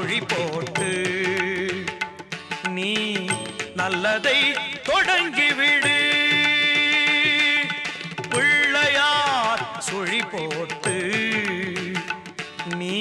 மொழி போட்டு நீ நல்லதை தொடங்கிவிடு. பிள்ளையார் சுழி போட்டு நீ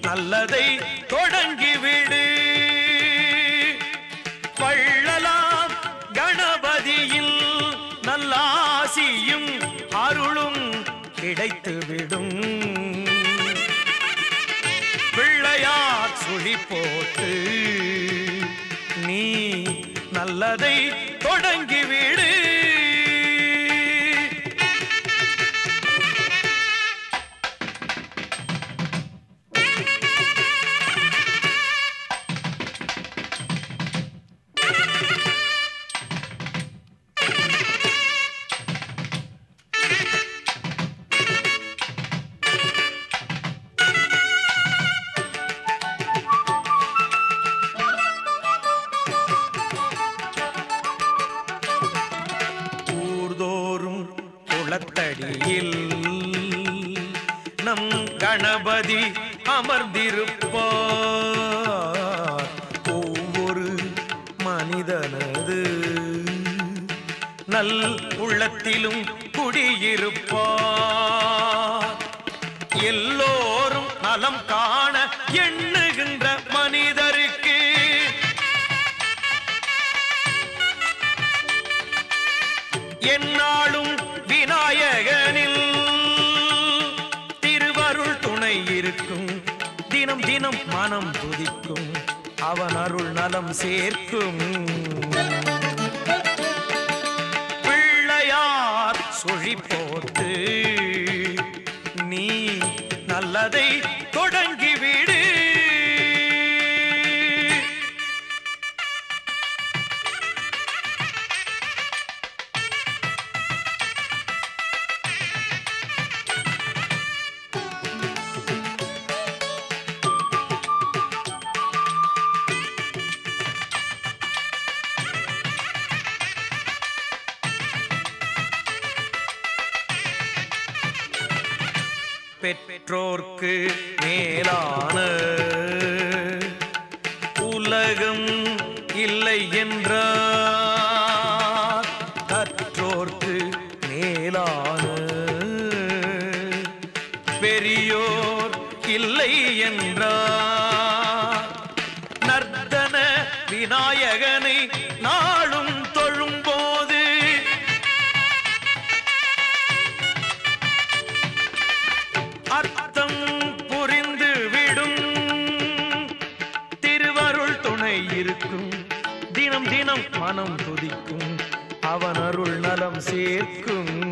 நல்லதை தொடங்கிவிடு. கதை தொடங்கிவிடும் குளத்தடியில் நம் கணபதி அமர்ந்திருப்பார். ஒவ்வொரு மனிதனது நல் உள்ளத்திலும் குடியிருப்பார். எல்லோரும் நலம் காண எண்ணுகின்ற மனிதருக்கு என்னாலும் விநாயகனில் திருவருள் துணை இருக்கும். தினம் தினம் மனம் துதிக்கும். அவன் அருள் நலம் சேர்க்கும். பிள்ளையார் சுழி பெற்றோர்க்கு மேலான உலகம் இல்லை என்றார். கற்றோர்க்கு மேலான பெரிய இருக்கும். தினம் தினம் மனம் துதிக்கும். அவன் அருள் நலம் சேர்க்கும்.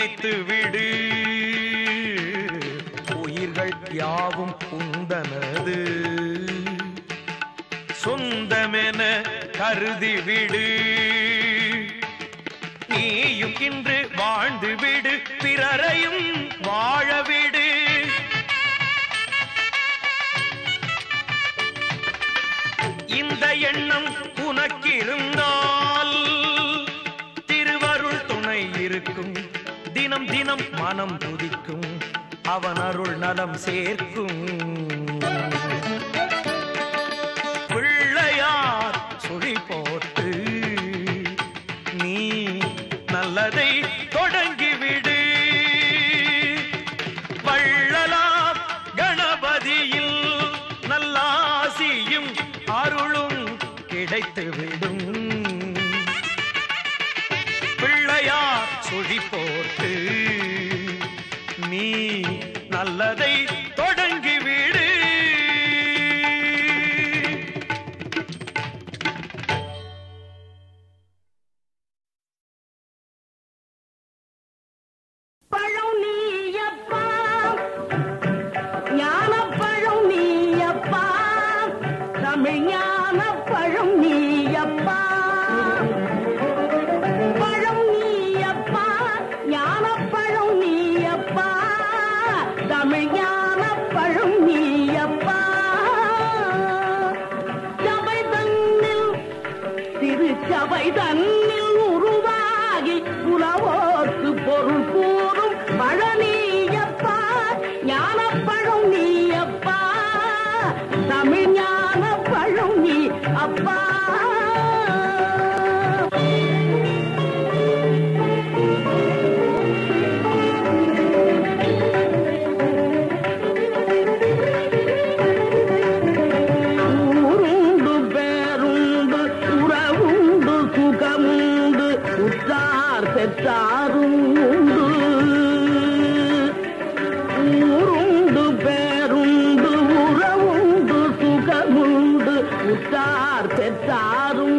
நினைத்து விடு. உயிர்கள் யாவும் உந்தனது. சொந்தமென கருதி விடு. நீயும் இன்று வாழ்ந்து விடு. பிறரையும் தினம் தினம் மனம் துதிக்கும். அவன் அருள் நலம் சேர்க்கும். Papa. பெற்றாரும்